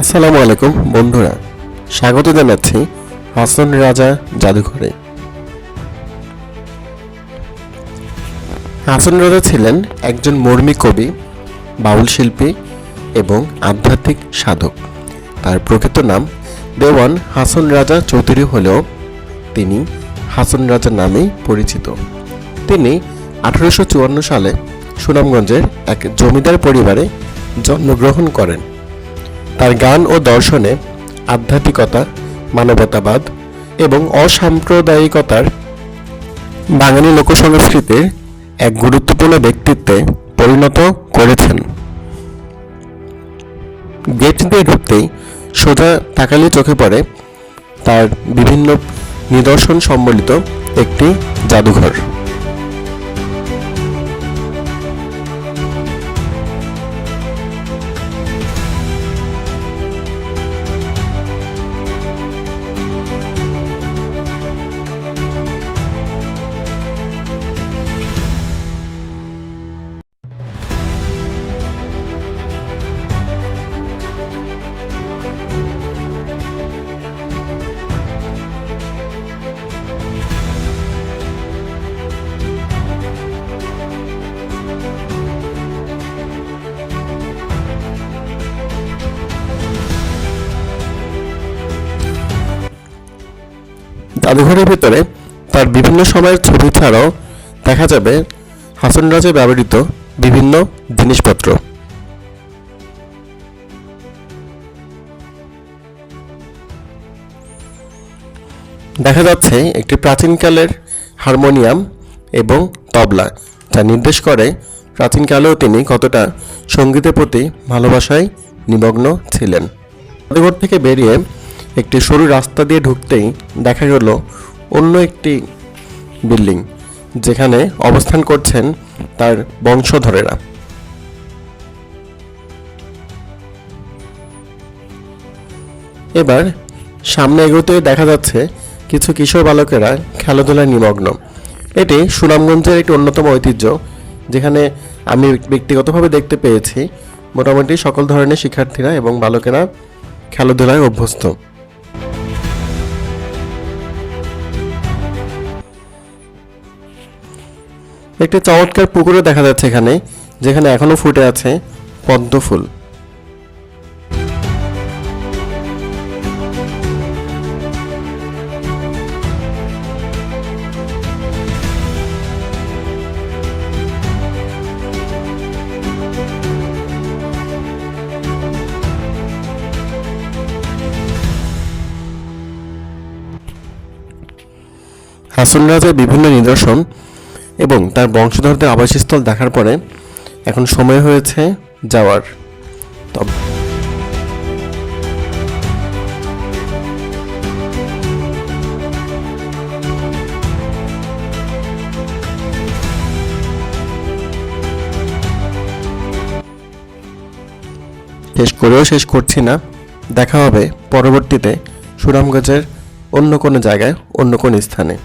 আসসালামু আলাইকুম, বন্ধুরা। স্বাগত জানাচ্ছি হাসন রাজা জাদুঘরে। হাসন রাজা ছিলেন একজন মর্মী কবি, বাউল শিল্পী এবং আধ্যাত্মিক সাধক। তার প্রকৃত নাম দেওয়ান হাসন রাজা চৌধুরী হলেও তিনি হাসন রাজা নামেই পরিচিত। তিনি আঠারোশো চুয়ান্ন সালে সুনামগঞ্জের এক জমিদার পরিবারে জন্মগ্রহণ করেন। তার গান ও দর্শনে আধ্যাত্মিকতা, মানবতাবাদ এবং অসাম্প্রদায়িকতার বাঙালি লোকসংস্কৃতির এক গুরুত্বপূর্ণ ব্যক্তিত্বে পরিণত করেছেন। গেট দিয়ে ঢুকতেই সোজা তাকালে চোখে পড়ে তার বিভিন্ন নিদর্শন সম্বলিত একটি জাদুঘর। জাদুঘরের ভেতরে তার বিভিন্ন সময়ের ছবি ছাড়াও দেখা যাবে হাসন রাজে ব্যবহৃত বিভিন্ন জিনিসপত্র। দেখা যাচ্ছে একটি প্রাচীনকালের হারমোনিয়াম এবং তবলা, যা নির্দেশ করে প্রাচীনকালেও তিনি কতটা সঙ্গীতের প্রতি ভালোবাসায় নিমগ্ন ছিলেন। জাদুঘর থেকে বেরিয়ে একটি সরু রাস্তা দিয়ে ঢুকতেই দেখা গেল অন্য একটি বিল্ডিং, যেখানে অবস্থান করছেন তার বংশধরেরা। এবার সামনে এগোতে দেখা যাচ্ছে কিছু কিশোর বালকেরা খেলাধুলায় নিমগ্ন। এটি সুনামগঞ্জের একটি অন্যতম ঐতিহ্য, যেখানে আমি ব্যক্তিগতভাবে দেখতে পেয়েছি মোটামুটি সকল ধরনের শিক্ষার্থীরা এবং বালকেরা খেলাধুলায় অভ্যস্ত। একটি চমৎকার পুকুরও দেখা যাচ্ছে এখানে, যেখানে এখনও ফুটে আছে পদ্ম ফুল। হাসন রাজার বিভিন্ন নিদর্শন এবং তার বংশধরদের আবাসস্থল দেখার পরে এখন সময় হয়েছে যাওয়ার। তবে শেষ করেও শেষ করছি না। দেখা হবে পরবর্তীতে সুনামগঞ্জের অন্য কোনো জায়গায়, অন্য কোনো স্থানে।